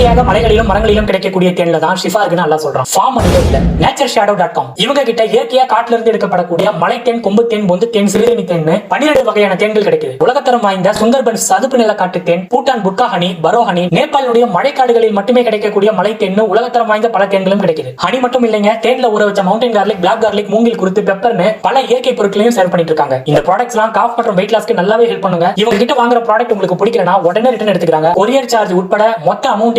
இயற்கையாக மலைகளிலும் மரங்களிலும் கிடைக்கக்கூடிய தேன்ல தான் ஷிஃபா இருக்குன்னு நல்லா சொல்றான். ஃபார்ம் மட்டும் இல்ல. நேச்சர் ஷேடோ டாட் காம் இவங்க கிட்ட இயற்கையா காட்டுல இருந்து எடுக்கப்படக்கூடிய மலை தேன் கொம்பு தேன் பொந்து தேன் சிறுநீர் தேன் பன்னிரண்டு வகையான தேன்கள் கிடைக்குது. உலகத்தரம் வாய்ந்த சுந்தர்பன் சதுப்பு நில காட்டு தேன் பூட்டான் புட்கா ஹனி பரோ ஹனி நேபாளுடைய மழைக்காடுகளில் மட்டுமே கிடைக்கக்கூடிய மலை தேன் உலகத்தரம் வாய்ந்த பல தேன்களும் கிடைக்குது. ஹனி மட்டும் இல்லைங்க தேன்ல ஊற வச்ச மவுண்டன் கார்லிக் பிளாக் கார்லிக் மூங்கில் குறித்து பெப்பர்னு பல இயற்கை பொருட்களையும் சேல் பண்ணிட்டு இருக்காங்க. இந்த ப்ராடக்ட்ஸ் எல்லாம் காஃப் மற்றும் வெயிட் லாஸ்க்கு நல்லாவே ஹெல்ப் பண்ணுங்க. இவங்க கிட்ட வாங்குற ப்ராடக்ட் உங்களுக்கு பிடிக்கலனா உடனே ரிட்டர்ன் எடுத்துக்கிறாங்க. கொரியர் சார்ஜ் உட்பட மொத்த அமௌண்ட்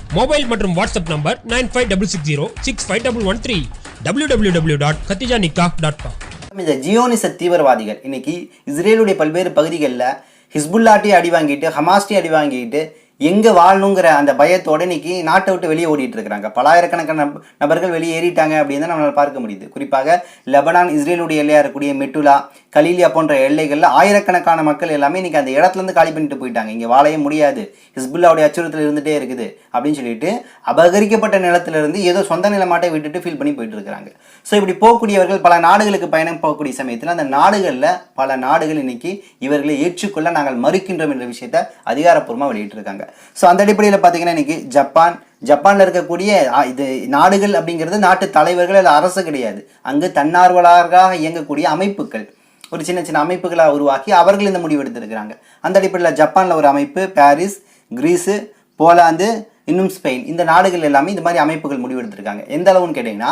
மொபைல் மற்றும் WhatsApp number nine five double six zero six five double one three W W W dot Khadija Nikka dot com. இந்த ஜியோனிச தீவிரவாதிகள் இன்னைக்கு இஸ்ரேலுடைய பல்வேறு பகுதிகளில் ஹிஸ்புல்லாட்டி அடி வாங்கிட்டு ஹமாஸ்டையும் அடி வாங்கிட்டு எங்கே வாழணுங்கிற அந்த பயத்தோட இன்னைக்கு நாட்டை விட்டு வெளியே ஓடிட்டு இருக்கிறாங்க. பலாயிரக்கணக்கான நபர்கள் வெளியேறிட்டாங்க அப்படின்னு தான் நம்மளால் பார்க்க முடியுது. குறிப்பாக லெபனான் இஸ்ரேலுடைய எல்லையாக இருக்கக்கூடிய மெட்டுலா கலீலியா போன்ற எல்லைகளில் ஆயிரக்கணக்கான மக்கள் எல்லாமே இன்னைக்கு அந்த இடத்துலேருந்து காலி பண்ணிட்டு போயிட்டாங்க. இங்கே வாழவே முடியாது. ஹிஸ்புல்லாவுடைய அச்சுறுத்தல் இருந்துகிட்டே இருக்குது அப்படின்னு சொல்லிட்டு அபகரிக்கப்பட்ட நிலத்திலிருந்து ஏதோ சொந்த நிலமாட்டை விட்டுட்டு ஃபீல் பண்ணி போயிட்டு இருக்கிறாங்க. ஸோ இப்படி போகக்கூடியவர்கள் பல நாடுகளுக்கு பயணம் போகக்கூடிய சமயத்தில் அந்த நாடுகளில் பல நாடுகள் இன்னைக்கு இவர்களை ஏற்றுக்கொள்ள நாங்கள் மறுக்கின்றோம் என்ற விஷயத்தை அதிகாரப்பூர்வமாக வெளியிட்டிருக்காங்க. ஸோ அந்த அடிப்படையில் பார்த்தீங்கன்னா இன்னைக்கு ஜப்பான் ஜப்பானில் இருக்கக்கூடிய இது நாடுகள் அப்படிங்கிறது நாட்டு தலைவர்கள் அல்ல அரசு கிடையாது. அங்கு தன்னார்வலராக இயங்கக்கூடிய அமைப்புகள். ஒரு சின்ன சின்ன அமைப்புகளாக உருவாக்கி அவர்கள் இந்த முடிவு எடுத்திருக்கிறாங்க. அந்த அடிப்படையில் ஜப்பானில் ஒரு அமைப்பு பாரிஸ் கிரீஸு போலாந்து இன்னும் ஸ்பெயின். இந்த நாடுகள் எல்லாமே இந்த மாதிரி அமைப்புகள் முடிவு எடுத்திருக்காங்க. எந்த அளவுன்னு கேட்டிங்கன்னா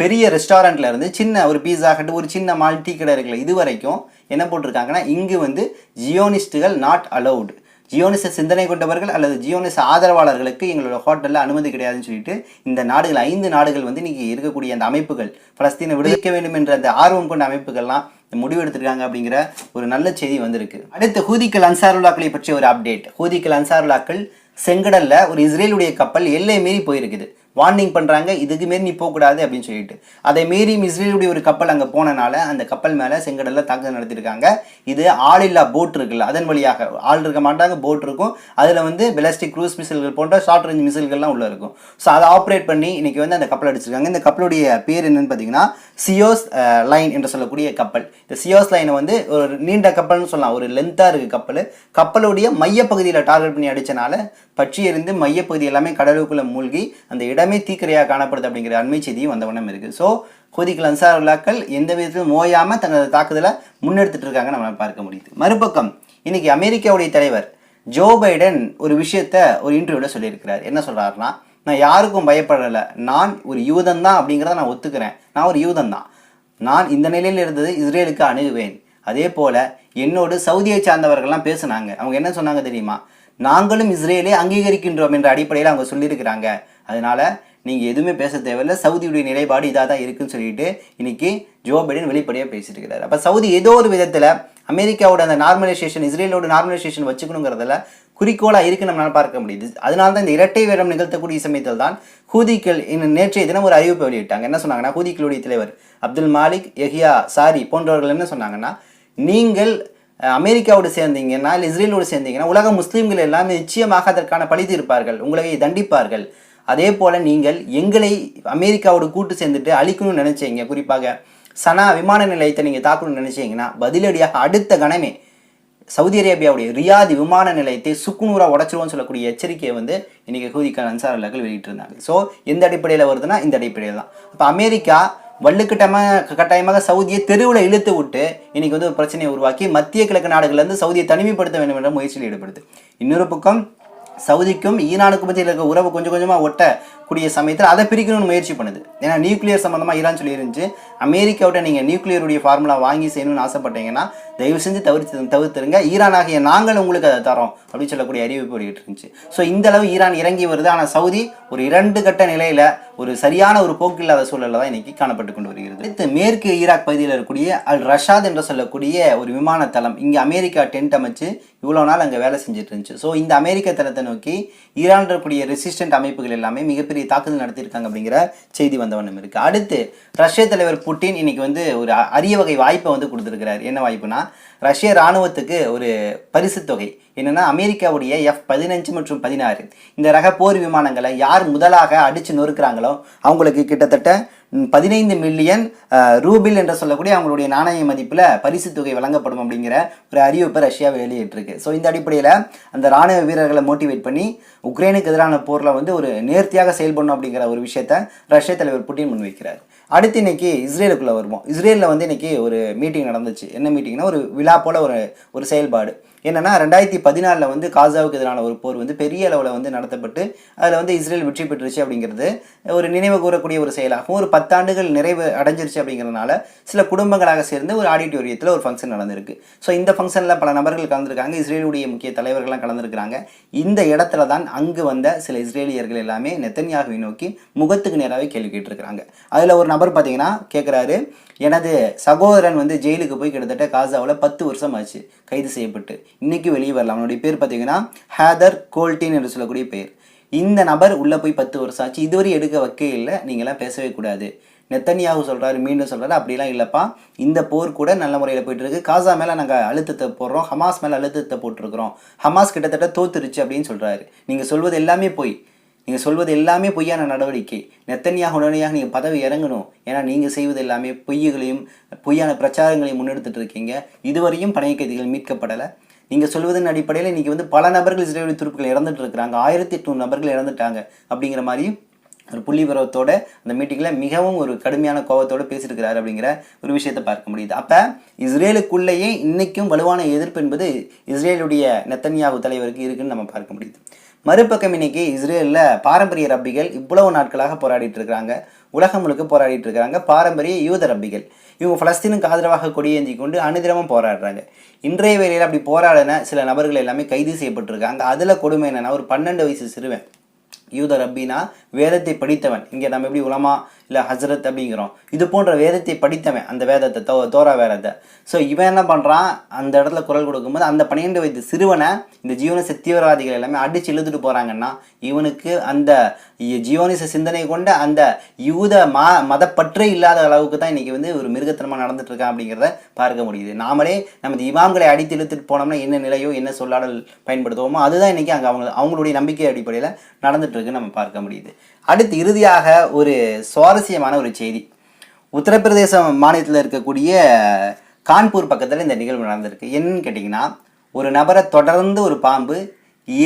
பெரிய ரெஸ்டாரண்ட்டில் இருந்து சின்ன ஒரு பீஸா கட்டு ஒரு சின்ன மால் டீ கடை இருக்குல்ல இது வரைக்கும் என்ன போட்டிருக்காங்கன்னா இங்கு வந்து ஜியோனிஸ்டுகள் நாட் அலௌடு ஜியோனிச சிந்தனை கொண்டவர்கள் அல்லது ஜியோனிச ஆதரவாளர்களுக்கு எங்களோட ஹோட்டலில் அனுமதி கிடையாதுன்னு சொல்லிட்டு இந்த நாடுகள் ஐந்து நாடுகள் வந்து இன்றைக்கி இருக்கக்கூடிய அந்த அமைப்புகள் பலஸ்தீனை விடுவிக்க வேண்டும் என்ற அந்த ஆர்வம் கொண்ட அமைப்புகள்லாம் இந்த முடிவு எடுத்திருக்காங்க அப்படிங்கிற ஒரு நல்ல செய்தி வந்திருக்கு. அடுத்து ஹூதிக்கல் அன்சாருல்லாக்களை பற்றிய ஒரு அப்டேட் ஹூதிக்கல் அன்சாருல்லாக்கள் செங்கடல்ல ஒரு இஸ்ரேலுடைய கப்பல் எல்லை மீறி போயிருக்குது. வார்னிங் பண்ணுறாங்க இதுக்கு மாரி நீ போகக்கூடாது அப்படின்னு சொல்லிட்டு. அதை மீறி இஸ்ரேலுடைய ஒரு கப்பல் அங்கே போனனால அந்த கப்பல் மேலே செங்கடலில் தாக்குதல் நடத்திருக்காங்க. இது ஆளில்லா போட் இருக்குல்ல அதன் வழியாக ஆள் இருக்க மாட்டாங்க போட் இருக்கும். அதில் வந்து பெலஸ்டிக் க்ரூஸ் மிசில்கள் போன்ற ஷார்ட் ரேஞ்ச் மிசில்கள்லாம் உள்ளே இருக்கும். ஸோ அதை ஆப்ரேட் பண்ணி இன்னைக்கு வந்து அந்த கப்பல் அடிச்சிருக்காங்க. இந்த கப்பலுடைய பேர் என்னென்னு பார்த்தீங்கன்னா சியோஸ் லைன் என்று சொல்லக்கூடிய கப்பல். இந்த சியோஸ் லைனை வந்து ஒரு நீண்ட கப்பல்னு சொல்லலாம். ஒரு லென்த்தாக இருக்குது கப்பல். கப்பலுடைய மையப்பகுதியில் டார்கெட் பண்ணி அடித்தனால பற்றி எறிந்து மையப்பகுதி எல்லாமே கடலுக்குள்ளே மூழ்கி அந்த இடம் தீக்கிரையாக காணப்படுது அப்படிங்கிற அண்மை செய்தியும் வந்த வண்ணம் இருக்குது ஸோ ஹூதிகள் அன்சாருல்லாக்கள் எந்த விதத்திலும் ஓயாமல் தங்களது தாக்குதலை முன்னெடுத்துட்டு இருக்காங்க நம்மளால் பார்க்க முடியுது. மறுபக்கம் இன்னைக்கு அமெரிக்காவுடைய தலைவர் ஜோ பைடன் ஒரு விஷயத்த ஒரு இன்டர்வியூவில் சொல்லியிருக்கிறார். என்ன சொல்றாருன்னா நான் யாருக்கும் பயப்படலை. நான் ஒரு யூதன் தான் அப்படிங்கிறத நான் ஒத்துக்கிறேன். நான் ஒரு யூதன் தான். நான் இந்த நிலையில் இருந்தது இஸ்ரேலுக்கு அணுகுவேன். அதே போல என்னோடு சவுதியை சார்ந்தவர்கள்லாம் பேசுனாங்க. அவங்க என்ன சொன்னாங்க தெரியுமா? நாங்களும் இஸ்ரேலை அங்கீகரிக்கின்றோம் என்ற அடிப்படையில் அவங்க சொல்லியிருக்கிறாங்க. அதனால் நீங்கள் எதுவுமே பேச தேவையில்ல. சவுதியுடைய நிலைப்பாடு இதாக தான் இருக்குன்னு சொல்லிட்டு இன்றைக்கி ஜோ பைடன் வெளிப்படையாக பேசிட்டு இருக்கிறார் அப்போ சவுதி ஏதோ ஒரு விதத்தில் அமெரிக்காவோட அந்த நார்மலைசேஷன் இஸ்ரேலோட நார்மலைசேஷன் வச்சுக்கணுங்கிறதுல குறிக்கோளாக இருக்கு நம்மளால் பார்க்க முடியுது. அதனால தான் இந்த இரட்டை வேடம் நிகழ்த்தக்கூடிய சமயத்தில் தான் ஹூதிக்கள் இன்னும் நேற்றைய தினம் ஒரு அறிவிப்பு வெளியிட்டாங்க. என்ன சொன்னாங்கன்னா ஹூதிக்களுடைய தலைவர் அப்துல் மாலிக் எஹியா சாரி போன்றவர்கள் என்ன சொன்னாங்கன்னா நீங்கள் அமெரிக்காவோடு சேர்ந்தீங்கன்னா இல்லை இஸ்ரேலோடு சேர்ந்தீங்கன்னா உலக முஸ்லீம்கள் எல்லாமே நிச்சயமாக அதற்கான பழி தீர்ப்பார்கள் உங்களை தண்டிப்பார்கள். அதே போல் நீங்கள் எங்களை அமெரிக்காவோட கூட்டு சேர்ந்துட்டு அழிக்கணும்னு நினச்சிங்க. குறிப்பாக சனா விமான நிலையத்தை நீங்கள் தாக்கணும்னு நினச்சிங்கன்னா பதிலடியாக அடுத்த கணமே சவுதி அரேபியாவுடைய ரியாதி விமான நிலையத்தை சுக்குநூறாக உடச்சிருவோம்னு சொல்லக்கூடிய எச்சரிக்கையை வந்து இன்றைக்கி ஹூதிக்கான அன்சாரர்கள் வெளியிட்டிருந்தாங்க. ஸோ எந்த அடிப்படையில் வருதுன்னா இந்த அடிப்படையில் தான். அப்போ அமெரிக்கா வள்ளுக்கட்டமாக கட்டாயமாக சவுதியை தெருவில் இழுத்து விட்டு இன்றைக்கி வந்து ஒரு பிரச்சனையை உருவாக்கி மத்திய கிழக்கு நாடுகள்லேருந்து சவுதியை தனிமைப்படுத்த வேண்டும் என்ற முயற்சியில் ஈடுபடுது. இன்னொரு பக்கம் சவுதிக்கும் ஈரானுக்கும் மத்தியில் இருக்க உறவு கொஞ்சம் கொஞ்சமாக கூடிய சமயத்தில் அதை பிரிக்கணும்னு முயற்சி பண்ணுது. ஏன்னா நியூக்ளியர் சம்மந்தமாக ஈரான் சொல்லி இருந்துச்சு. அமெரிக்காவிட்ட நீங்கள் நியூக்ளியருடைய ஃபார்முலா வாங்கி செய்யணும்னு ஆசைப்பட்டீங்கன்னா தயவு செஞ்சு தவிர்த்து தவிர்த்துருங்க. ஈரான் ஆகிய நாங்கள் உங்களுக்கு அதை தரோம் அப்படின்னு சொல்லக்கூடிய அறிவிப்பு வெளியிட்டு இருந்துச்சு. ஸோ இந்த அளவு ஈரான் இறங்கி வருது. ஆனால் சவுதி ஒரு இரண்டு கட்ட நிலையில் ஒரு சரியான ஒரு போக்கு இல்லாத சூழலில் தான் இன்னைக்கு காணப்பட்டு கொண்டு வருகிறது. அடுத்து மேற்கு ஈராக் பகுதியில் இருக்கக்கூடிய அல் ரஷாத் என்று சொல்லக்கூடிய ஒரு விமான தளம். இங்கே அமெரிக்கா டென்ட் அமைச்சு இவ்வளோ நாள் அங்கே வேலை செஞ்சுட்டு இருந்துச்சு. ஸோ இந்த அமெரிக்க தளத்தை நோக்கி ஈரான் இருக்கக்கூடிய ரெசிஸ்டன்ட் அமைப்புகள் எல்லாமே மிகப்பெரிய தாக்குதல் நடத்தியிருக்காங்க அப்படிங்கிற செய்தி வந்தவண்ணம் இருக்கு. அடுத்து ரஷ்ய தலைவர் புட்டின் இன்னைக்கு வந்து ஒரு அரிய வகை வாய்ப்பை வந்து கொடுத்துருக்கிறார். என்ன வாய்ப்புனா ரஷ்ய ராணுவத்துக்கு ஒரு பரிசு தொகை. என்னன்னா அமெரிக்காவுடைய எஃப் பதினஞ்சு மற்றும் பதினாறு. இந்த ரக போர் விமானங்களை யார் முதலாக அடித்து நொறுக்கிறாங்களோ அவங்களுக்கு கிட்டத்தட்ட பதினைந்து மில்லியன் ரூபில் என்று சொல்லக்கூடிய அவங்களுடைய நாணய மதிப்பில் பரிசு தொகை வழங்கப்படும் அப்படிங்கிற ஒரு அறிவிப்பை ரஷ்யா வெளியிட்டிருக்கு. ஸோ இந்த அடிப்படையில் அந்த ராணுவ வீரர்களை மோட்டிவேட் பண்ணி உக்ரைனுக்கு எதிரான போரில் வந்து ஒரு நேர்த்தியாக செயல்படணும் அப்படிங்கிற ஒரு விஷயத்த ரஷ்ய தலைவர் புட்டின் முன்வைக்கிறார். அடுத்து இன்னைக்கு இஸ்ரேலுக்குள்ளே வருவோம். இஸ்ரேலில் வந்து இன்னைக்கு ஒரு மீட்டிங் நடந்துச்சு. என்ன மீட்டிங்னா ஒரு விழா போல ஒரு ஒரு செயல்பாடு. என்னன்னா ரெண்டாயிரத்தி பதினாலில் வந்து காசாவுக்கு எதிரான ஒரு போர் வந்து பெரிய அளவில் வந்து நடத்தப்பட்டு அதில் வந்து இஸ்ரேல் வெற்றி பெற்றுச்சு அப்படிங்கிறது ஒரு நினைவு கூறக்கூடிய ஒரு செயலாகவும் ஒரு பத்தாண்டுகள் நிறைவு அடைஞ்சிருச்சு அப்படிங்கிறதுனால சில குடும்பங்களாக சேர்ந்து ஒரு ஆடிட்டோரியத்தில் ஒரு ஃபங்க்ஷன் நடந்திருக்கு. ஸோ இந்த ஃபங்க்ஷனில் பல நபர்கள் கலந்துருக்காங்க இஸ்ரேலுடைய முக்கிய தலைவர்கள்லாம் கலந்துருக்காங்க இந்த இடத்துல தான் அங்கு வந்த சில இஸ்ரேலியர்கள் எல்லாமே நெத்தன்யாகுவை நோக்கி முகத்துக்கு நேராகவே கேள்வி கேட்டிருக்கிறாங்க. அதில் ஒரு நபர் பார்த்தீங்கன்னா கேட்குறாரு எனது சகோதரன் வந்து ஜெயிலுக்கு போய் கிட்டத்தட்ட காசாவில் பத்து வருஷம் ஆச்சு கைது செய்யப்பட்டு. இன்றைக்கி வெளியே வரலாம். அவனுடைய பேர் பார்த்தீங்கன்னா ஹேதர் கோல்டின் என்று சொல்லக்கூடிய பேர். இந்த நபர் உள்ளே போய் பத்து வருஷம் ஆச்சு. இதுவரை எடுக்க வைக்க இல்லை. நீங்களாம் பேசவே கூடாது. நெத்தனியாகு சொல்கிறாரு மீண்டும் சொல்கிறாரு அப்படிலாம் இல்லைப்பா. இந்த போர் கூட நல்ல முறையில் போயிட்டுருக்கு. காசா மேலே நாங்கள் அழுத்தத்தை போடுறோம். ஹமாஸ் மேலே அழுத்தத்தை போட்டிருக்கிறோம். ஹமாஸ் கிட்டத்தட்ட தோத்துருச்சு அப்படின்னு சொல்கிறாரு நீங்கள் சொல்வது எல்லாமே போய். நீங்கள் சொல்வது எல்லாமே பொய்யான நடவடிக்கை. நெத்தனியாக உடனடியாக நீங்கள் பதவி இறங்கணும். ஏன்னா நீங்கள் செய்வது எல்லாமே பொய்களையும் பொய்யான பிரச்சாரங்களையும் முன்னெடுத்துட்டு இருக்கீங்க. இதுவரையும் பணைய கைதிகள் மீட்கப்படலை. நீங்கள் சொல்வதன் அடிப்படையில் இன்றைக்கி வந்து பல நபர்கள் இஸ்ரேலி துருப்புகள் இறந்துட்டு இருக்கிறாங்க ஆயிரத்தி எட்நூறு நபர்கள் இறந்துட்டாங்க அப்படிங்கிற மாதிரி ஒரு புள்ளி விவரத்தோட அந்த மீட்டிங்கில் மிகவும் ஒரு கடுமையான கோபத்தோடு பேசியிருக்கிறாரு அப்படிங்கிற ஒரு விஷயத்தை பார்க்க முடியுது. அப்போ இஸ்ரேலுக்குள்ளேயே இன்றைக்கும் வலுவான எதிர்ப்பு என்பது இஸ்ரேலுடைய நெத்தன்யாகு தலைவருக்கு இருக்குன்னு நம்ம பார்க்க முடியுது. மறுபக்கம் இன்னைக்கு இஸ்ரேலில் பாரம்பரிய ரப்பிகள் இவ்வளவு நாட்களாக போராடிட்டு இருக்கிறாங்க. உலகம் முழுக்க போராடிட்டு இருக்கிறாங்க. பாரம்பரிய யூத ரப்பிகள். இவங்க பலஸ்தீனுக்கு ஆதரவாக கொடியேந்தி கொண்டு அனுதினமும் போராடுறாங்க. இன்றைய வேளையில் அப்படி போராடின சில நபர்கள் எல்லாமே கைது செய்யப்பட்டிருக்காங்க. அதில் கொடுமை என்னென்னா ஒரு பன்னெண்டு வயசு சிறுவன். யூத ரப்பினா வேதத்தை படித்தவன். இங்கே நம்ம எப்படி உலமா இல்லை ஹசரத் அப்படிங்கிறோம். இது போன்ற வேதத்தை படித்தவன் அந்த வேதத்தை தோ தோரா வேதத்தை. ஸோ இவன் என்ன பண்ணுறான் அந்த இடத்துல குரல் கொடுக்கும்போது அந்த பன்னிரெண்டு வயது சிறுவனை இந்த ஜீவனிச தீவிரவாதிகள் எல்லாமே அடிச்சு இழுத்துட்டு போகிறாங்கன்னா இவனுக்கு அந்த ஜீவனிச சிந்தனை கொண்ட அந்த யூத மா மதப்பற்றே இல்லாத அளவுக்கு தான் இன்றைக்கி வந்து ஒரு மிருகத்தனமாக நடந்துட்டுருக்கான் அப்படிங்கிறத பார்க்க முடியுது. நாமளே நமது இமாம்களை அடித்து இழுத்துட்டு போனோம்னா என்ன நிலையோ என்ன சொல்லாடல் பயன்படுத்துவோமோ அதுதான் இன்றைக்கி அங்கே அவங்க அவங்களுடைய நம்பிக்கை அடிப்படையில் நடந்துட்டு இருக்குன்னு நம்ம பார்க்க முடியுது. அடுத்து இறுதியாக ஒரு சுவாரஸ்யமான ஒரு செய்தி. உத்தரப்பிரதேச மாநிலத்தில் இருக்கக்கூடிய கான்பூர் பக்கத்தில் இந்த நிகழ்வு நடந்திருக்கு. என்னன்னு கேட்டிங்கன்னா ஒரு நபரை தொடர்ந்து ஒரு பாம்பு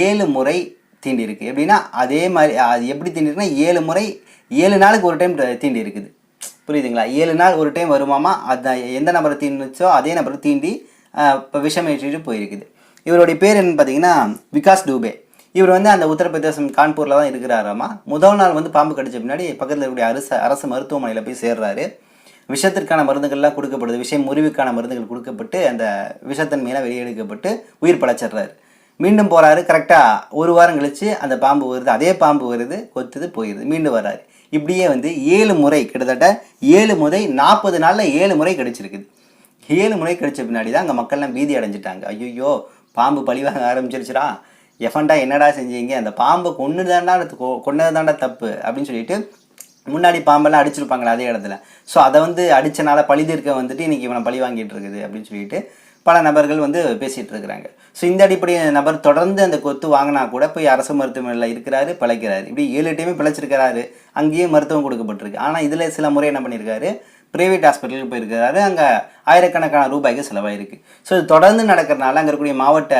ஏழு முறை தீண்டிருக்கு எப்படின்னா அதே மாதிரி அது எப்படி தீண்டிருக்குன்னா ஏழு முறை ஏழு நாளுக்கு ஒரு டைம் தீண்டி இருக்குது புரியுதுங்களா? ஏழு நாள் ஒரு டைம் வருமாமா? அது எந்த நபரை தீண்டுச்சோ அதே நபரை தீண்டி இப்போ விஷம் ஏற்றிட்டு போயிருக்குது. இவருடைய பேர் என்னன்னு பார்த்தீங்கன்னா விகாஸ் டூபே. இவர் வந்து அந்த உத்தரப்பிரதேசம் கான்பூரில் தான் இருக்கிறாராமா? முதல் நாள் வந்து பாம்பு கடிச்ச பின்னாடி பக்கத்தில் இருக்கக்கூடிய அரசு அரசு மருத்துவமனையில் போய் சேர்றாரு. விஷத்திற்கான மருந்துகள்லாம் கொடுக்கப்படுது. விஷயம் முறிவுக்கான மருந்துகள் கொடுக்கப்பட்டு அந்த விஷத்தன்மையெல்லாம் வெளியெடுக்கப்பட்டு உயிர் பழச்சிடுறாரு. மீண்டும் போகிறாரு கரெக்டாக ஒரு வாரம் கழித்து அந்த பாம்பு வருது. அதே பாம்பு வருது. கொத்துது போயிடுது மீண்டும் வர்றாரு. இப்படியே வந்து ஏழு முறை கிட்டத்தட்ட ஏழு முறை நாற்பது நாளில் ஏழு முறை கிடைச்சிருக்குது. ஏழு முறை கிடைச்ச பின்னாடி தான் அங்கே மக்கள்லாம் பீதி அடைஞ்சிட்டாங்க. ஐயோ பாம்பு பழிவாங்க ஆரம்பிச்சிருச்சுடா. எஃபண்டா என்னடா செஞ்சீங்க? அந்த பாம்பை கொண்டு தாண்டா கொண்டது தாண்டா தப்பு அப்படின்னு சொல்லிட்டு முன்னாடி பாம்பெல்லாம் அடிச்சிருப்பாங்களே அதே இடத்துல. ஸோ அதை வந்து அடித்தனால பழி தீர்க்க வந்துட்டு இன்றைக்கி இவனை பழி வாங்கிட்டு இருக்குது அப்படின்னு சொல்லிட்டு பல நபர்கள் வந்து பேசிகிட்டு இருக்கிறாங்க. ஸோ இந்த அடிப்படை நபர் தொடர்ந்து அந்த கொத்து வாங்கினா கூட போய் அரசு மருத்துவமனையில் இருக்கிறாரு பிழைக்கிறாரு. இப்படி ஏழு டைமே பிழைச்சிருக்கிறாரு. அங்கேயும் மருத்துவம் கொடுக்கப்பட்டிருக்கு. ஆனால் இதில் சில முறை என்ன பண்ணியிருக்காரு? ப்ரைவேட் ஹாஸ்பிட்டலுக்கு போயிருக்கிறாரு அங்கே ஆயிரக்கணக்கான ரூபாய்க்கு செலவாயிருக்கு. ஸோ இது தொடர்ந்து நடக்கிறனால அங்கே இருக்கக்கூடிய மாவட்ட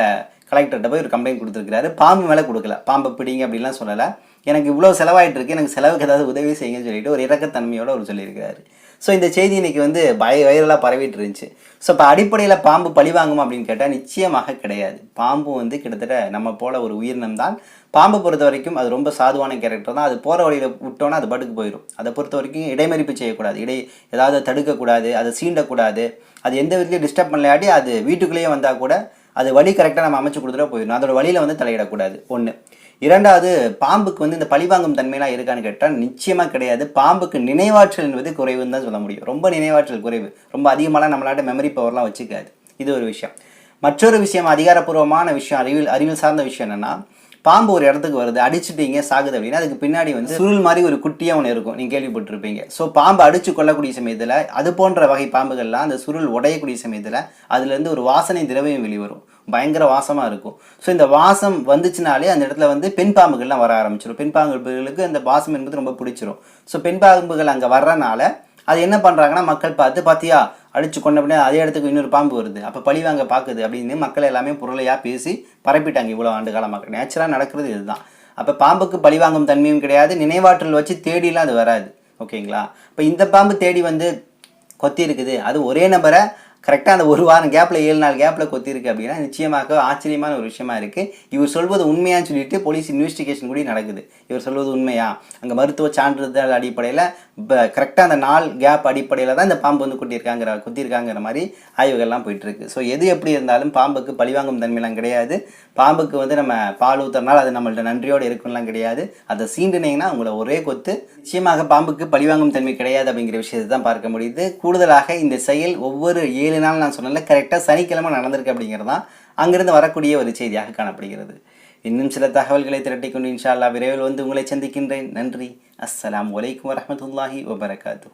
கலெக்டர்கிட்ட போய் ஒரு கம்ப்ளைண்ட் கொடுத்துருக்காரு பாம்பு மேலே கொடுக்கல. பாம்பை பிடிங்க அப்படிலாம் சொல்லலை. எனக்கு இவ்வளோ செலவாயிட்டு இருக்கு எனக்கு செலவுக்கு ஏதாவது உதவி செய்யுங்கன்னு சொல்லிட்டு ஒரு இறக்கத்தன்மையோடு அவர் சொல்லியிருக்காரு ஸோ இந்த செய்தி இன்னைக்கு வந்து பய வைரலாக பரவிட்டு இருந்துச்சு. ஸோ இப்போ அடிப்படையில் பாம்பு பழி வாங்குமா அப்படின்னு கேட்டால் நிச்சயமாக கிடையாது. பாம்பு வந்து கிட்டத்தட்ட நம்ம போல ஒரு உயிரினம் தான். பாம்பை பொறுத்த வரைக்கும் அது ரொம்ப சாதுவான கேரக்டர் தான். அது போகிற வழியில் விட்டோன்னா அது பாட்டுக்கு போயிடும் அதை பொறுத்த வரைக்கும் இடைமறிப்பு செய்யக்கூடாது. இடை ஏதாவது தடுக்கக்கூடாது. அதை சீண்டக்கூடாது. அது எந்த விதத்துலையும் டிஸ்டர்ப் பண்ணலையாட்டி அது வீட்டுக்குள்ளேயே வந்தால் கூட அது வழி கரெக்டாக நம்ம அமைச்சு கொடுத்துட்டா போயிடும் அதோட வழியில் வந்து தலையிடக்கூடாது. ஒன்று இரண்டாவது பாம்புக்கு வந்து இந்த பழிவாங்கும் தன்மையெல்லாம் இருக்கான்னு கேட்டால் நிச்சயமாக கிடையாது. பாம்புக்கு நினைவாற்றல் என்பது குறைவுன்னு தான் சொல்ல முடியும். ரொம்ப நினைவாற்றல் குறைவு. ரொம்ப அதிகமாலாம் நம்மளாட்ட மெமரி பவர்லாம் வச்சுக்காது. இது ஒரு விஷயம். மற்றொரு விஷயம் அதிகாரப்பூர்வமான விஷயம் அறிவியல் அறிவியல் சார்ந்த விஷயம் என்னன்னா பாம்பு ஒரு இடத்துக்கு வருது அடிச்சுட்டீங்க சாகுது அப்படின்னா அதுக்கு பின்னாடி வந்து சுருள் மாதிரி ஒரு குட்டியாக ஒன்று இருக்கும். நீங்கள் கேள்விப்பட்டிருப்பீங்க. ஸோ பாம்பு அடிச்சு கொள்ளக்கூடிய சமயத்தில் அது போன்ற வகை பாம்புகள்லாம் அந்த சுருள் உடையக்கூடிய சமயத்தில் அதுலேருந்து ஒரு வாசனை திரவியம் வெளிவரும். பயங்கர வாசமாக இருக்கும். ஸோ இந்த வாசம் வந்துச்சுனாலே அந்த இடத்துல வந்து பெண் பாம்புகள்லாம் வர ஆரம்பிச்சிடும் பெண் பாம்புகளுக்கு அந்த வாசம் என்பது ரொம்ப பிடிச்சிரும். ஸோ பெண் பாம்புகள் அங்கே வர்றனால அது என்ன பண்ணுறாங்கன்னா மக்கள் பார்த்து பார்த்தியா அடிச்சு கொண்ட உடனே அதே இடத்துக்கு இன்னொரு பாம்பு வருது. அப்போ பழிவாங்க பார்க்குது அப்படின்னு மக்கள் எல்லாமே பொருளையாக பேசி பரப்பிட்டாங்க இவ்வளோ ஆண்டு காலமாக நேச்சுரலாக நடக்கிறது இதுதான். அப்போ பாம்புக்கு பழிவாங்கும் தன்மையும் கிடையாது. நினைவாற்றல் வச்சு தேடிலாம் அது வராது. ஓகேங்களா? இப்போ இந்த பாம்பு தேடி வந்து கொத்தி இருக்குது. அது ஒரே நபரை கரெக்டாக அந்த ஒரு வாரம் கேப்பில் ஏழு நாள் கேப்பில் கொத்திருக்கு அப்படின்னா நிச்சயமாக ஆச்சரியமான ஒரு விஷயமா இருக்குது இவர் சொல்வது உண்மையான்னு சொல்லிட்டு போலீஸ் இன்வெஸ்டிகேஷன் கூட நடக்குது. இவர் சொல்வது உண்மையா? அங்கே மருத்துவ சான்றிதழ் அடிப்படையில் கரெக்டாக அந்த நாள் கேப் அடிப்படையில் தான் இந்த பாம்பு வந்து கொட்டியிருக்காங்கிற கொத்திருக்காங்கிற மாதிரி ஆய்வுகள்லாம் போயிட்டுருக்கு. ஸோ எது எப்படி இருந்தாலும் பாம்புக்கு பழிவாங்கும் தன்மையெல்லாம் கிடையாது. பாம்புக்கு வந்து நம்ம பால் ஊத்துறனால அது நம்மள்ட்ட நன்றியோடு இருக்கும்லாம் கிடையாது. அதை சீண்டுனீங்கன்னா உங்களை ஒரே கொத்து. நிச்சயமாக பாம்புக்கு பழிவாங்கும் தன்மை கிடையாது அப்படிங்கிற விஷயத்தை தான் பார்க்க முடியுது. கூடுதலாக இந்த செயல் ஒவ்வொரு ஏ ஏழு நாள் நான் சொன்னல கரெக்டாக சனிக்கிழமை நடந்திருக்கு அப்படிங்கிறது தான் அங்கிருந்து வரக்கூடிய ஒரு செய்தியாக காணப்படுகிறது. இன்னும் சில தகவல்களை திரட்டிக்கொண்டு இன்ஷா அல்லாஹ் விரைவில் வந்து உங்களை சந்திக்கின்றேன். நன்றி. அஸ்ஸலாம் வலைக்கம் வரமத்துல்லாஹி வபரகாத்து